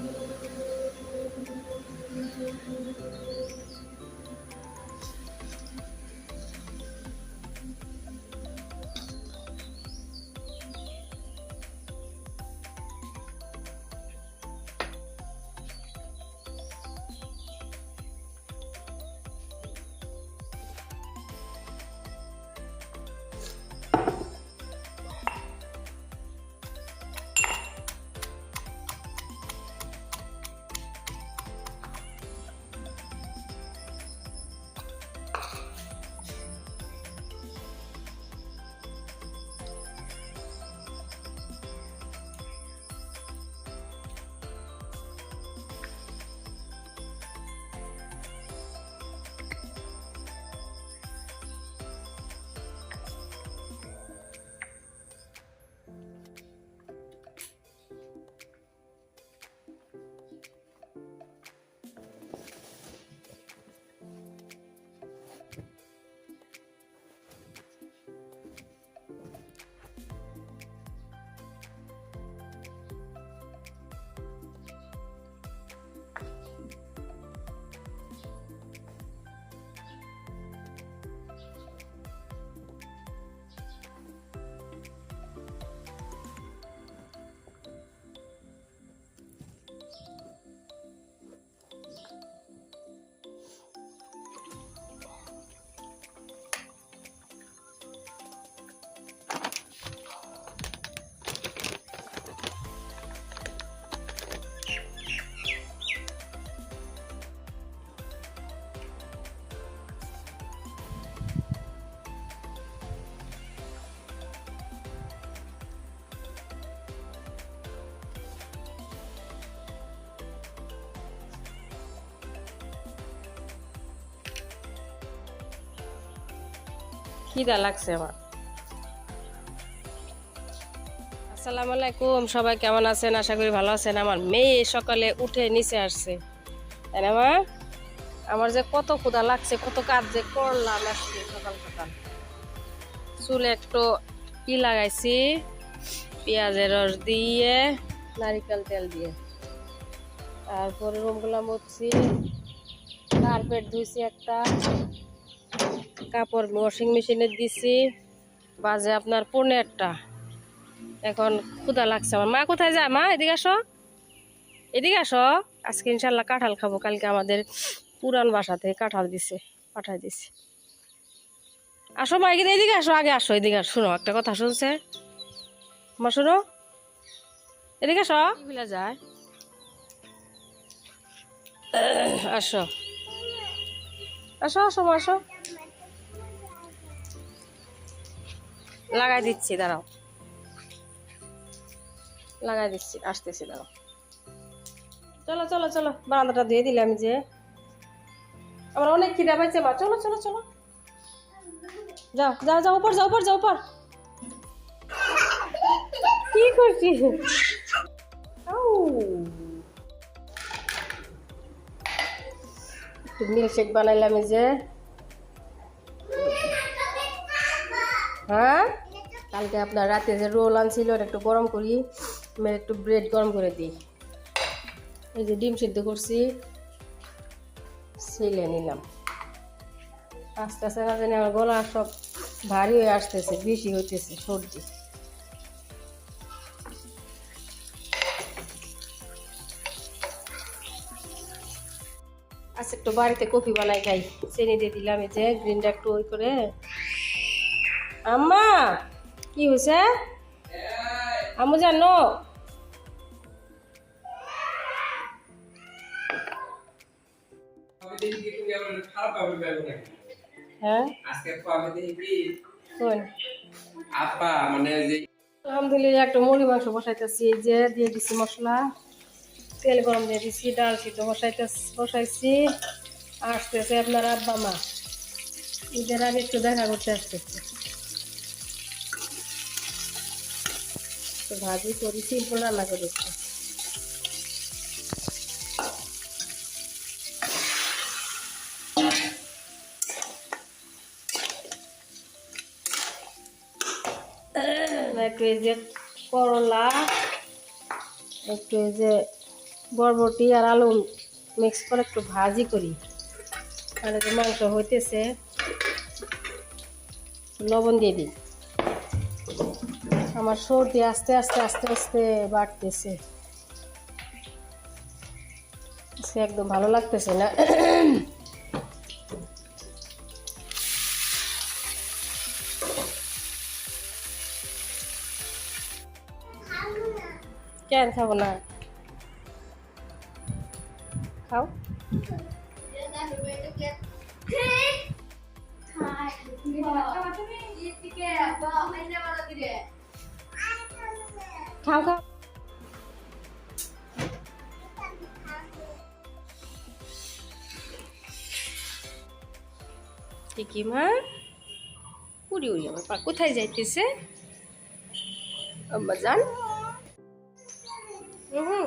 Thank you. খিদা লাগছে আমার। আসসালামু আলাইকুম, সবাই কেমন আছেন? আশা করি ভালো আছেন। আমার মেয়ে সকালে উঠে নিচে আসছে। তাই না, মা? আমার যে কত ক্ষুধা লাগছে, কত কাজ যে করলাম আজকে সকাল সকাল। চুলে একটু কি লাগাইছি, পেঁয়াজের রস দিয়ে, নারিকেল তেল দিয়ে। তারপরে রুমগুলো মুছছি, কার্পেট ধুইছি একটা। কাপড় ওয়াশিং মেশিনে দিছি। বাজে আপনার পনেরোটা। এখন ক্ষুধা লাগছে আমার। মা কোথায় যায় মা এদিকে আসো। এদিকে আসো। আজকে ইনশাল্লাহ কাঁঠাল খাব। কালকে আমাদের পুরান বাসা থেকে কাঁঠাল দিছে পাঠাই দিছে। আসো মা এদিকে এদিকে আসো আগে আসো এদিকে আসো। শোনো একটা কথা শুনছে। মা শোনো। এদিকে আসো। ভুলে যায়। আসো। আসো আসো মা, আসো। লাগাই দিচ্ছি, দাঁড়াও। লাগাই দিচ্ছি, আসতেছি, দাঁড়াও। চলো চলো চলো, বারান্দাটা দিয়ে দিলাম যে আমার অনেক খিদা পাইছে, মা। চলো চলো চলো। যাও যাও যাও, উপর যাও উপর যাও, উপর। কি করছি মিল্কশেক বানাইলাম যে। হ্যাঁ? কালকে আপনার রাতে যে রোল আনছিল, ওটা একটু গরম করি আমি একটু ব্রেড গরম করে দিই। এই যে ডিম সিদ্ধ করছি ছিলে নিলাম। আস্তে আস্তে না জানি আমার গলা সব ভারী হয়ে আসতেছে বেশি হইতেছে, সর্দি। আচ্ছা একটু বাড়িতে কফি বানাই খাই। চিনি দিয়ে দিলাম, এই যে গ্রিনটা একটু ওই করে আম্মা, কি হয়েছে? আমু জানো? হ্যাঁ? আপা আলহামদুলিল্লাহ, একটা মুড়ি মাংস বসাইতেছি, এই যে দিয়ে দিছি মশলা। তেল গরম দিয়ে দিছি, ডাল সিদ্ধ বসাইতে বসাইছি। আসতেছে আপনার আব্বা মা। ঈদের আগে একটু দেখা করতে আসতেছে। ভাজি করি, সিম্পল রান্না করেছি একটু। এই যে করলা, একটু এই যে বরবটি আর আলু মিক্স করে একটু ভাজি করি। যে মাংস হইতেছে, লবণ দিয়ে দিই। আমার সর্দি আস্তে আস্তে আস্তে আস্তে বাড়তেছে সে একদম ভালো লাগতেছে না কেন খাব না খাও খাও খাও। ঠিকই মা? উড়ি উড়ি আমার পা কোথায় যাইতেছে? আম্মা জান হুম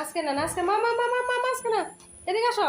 আজকে না আজকে মা মা মা মা মা, আজকে না। এদিকে আসো।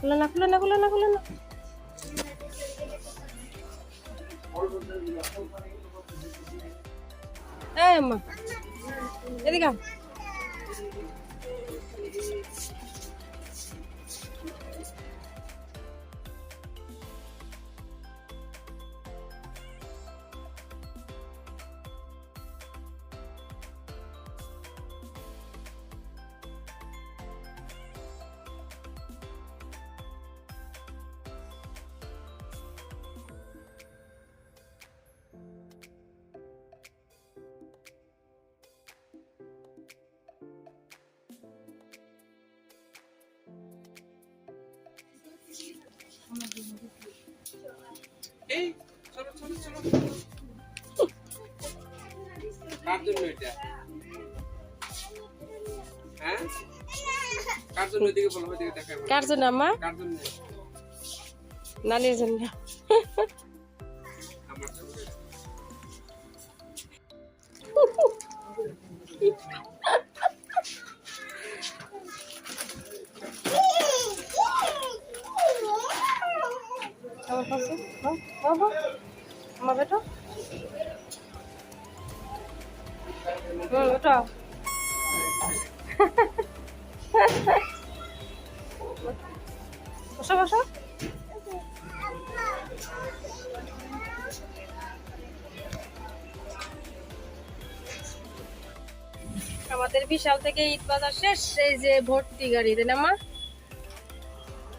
খুলে না খুলে না খুলে না খুলে না। এই মা এদিকে এই চলো চলো চলো। কার জন্য এটা? হ্যাঁ? কার জন্য এদিকে বলো ওইদিকে দেখাই কার জন্য আম্মা কার জন্য? নানির জন্য। হুম বেটা বসো বসো আমাদের বিশাল থেকে ঈদ বাজার শেষ এই যে ভর্তি গাড়ি তাই না মা?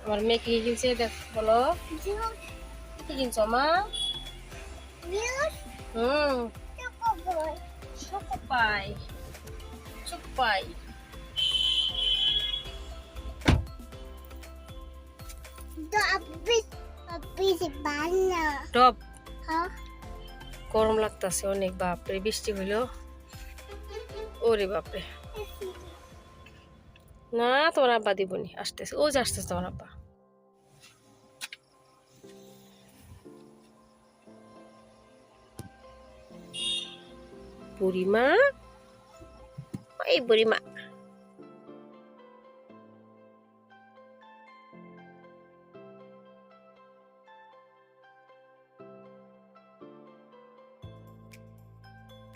আমার মেয়ে কি কিনছে দেখ বলো। কি কিনছো মা? হুম। চকোপাই টপ গরম লাগতাছে অনেক বাপরে বৃষ্টি হইল। ওরে বাপরে। না তোমার আব্বা দিবনি আসতেছে। ও যে আসতেছে তোমার আব্বা। বুড়িমা? এই বুড়িমা